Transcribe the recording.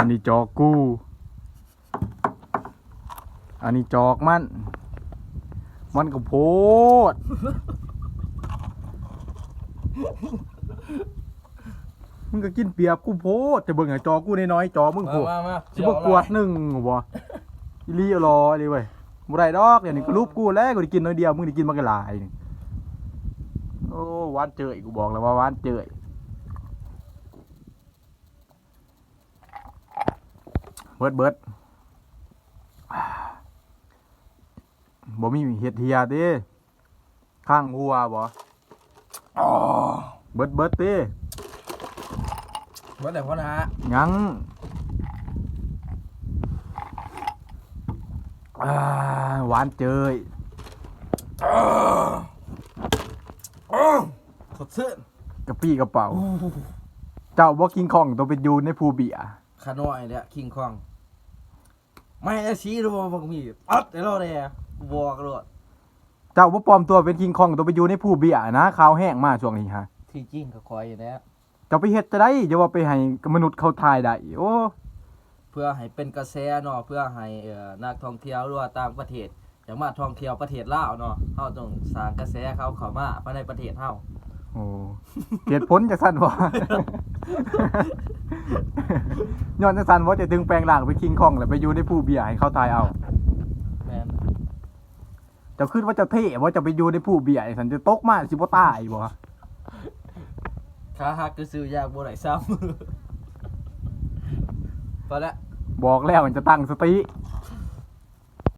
อันนี้จอกกูอันนี้จอกมัน มันก็โพด มึงก็กินเปรียบกูโพดจะเบิ่งไอ้จอกูน้อยๆจอมึงโพมาดมามาสิบกวดหนึ่งบ่อีหลีเอารอเลยเว้ยบ่ได้ดอกเดี๋ยวนี้ก็รูปกูแล้วกูได้กินน้อยเดียวมึงได้กินมากหลายหนึงโอ้หวานเจยกูบอกแล้วว่าหวานเจย เบิดเบิดบ่มีเห็ดเฮียเด้ข้างหัวบ่อ๋อเบิดเบิดเด้ว่าแต่พ่อนะยังอ่าหวานเจยสดชื่นกระปี้กระเป๋า เจ้าบ่กินของตัวเป็นอยูในภูเบียร์ขาน้อยเนี่ยคิงคอง ไม่ได้ชี้หรือว่าบักมีอัดเดี๋ยวเราเลยบอกเลยเจ้าบ่ปลอมตัวเป็นคิงคองตัวไปอยู่ในภูเบียร์นะข่าวแห้งมาช่วงนี้ฮะที่จริงก็คอยอยู่แล้วเจ้าไปเฮ็ดจะได้อย่าว่าไปให้มนุษย์เขาทายได้โอ้เพื่อให้เป็นกระแสเนาะเพื่อให้เอ่อนักท่องเที่ยวหรือว่าต่างประเทศอยากมาท่องเที่ยวประเทศลาวเนาะเฮาต้องสร้างกระแสเขาเข้ามาภายในประเทศเฮาโอ้เหตุผลจากสั้นบ่ ย้อนจากสั้นว่าจะดึงแปลงร่างเป็นคิงคองแล้วไปอยู่ในภูเบียร์ให้เขาทายเอาแม่นเจ้าคิดว่าจะเท่ว่าจะไปอยู่ในภูเบียร์ไอ้สันจะตกมาสิบ่ตายบ่ ขาหักก็ซื้อยากบ่ได้ซ้ำ พอละบอกแล้วมันจะตั้งสติ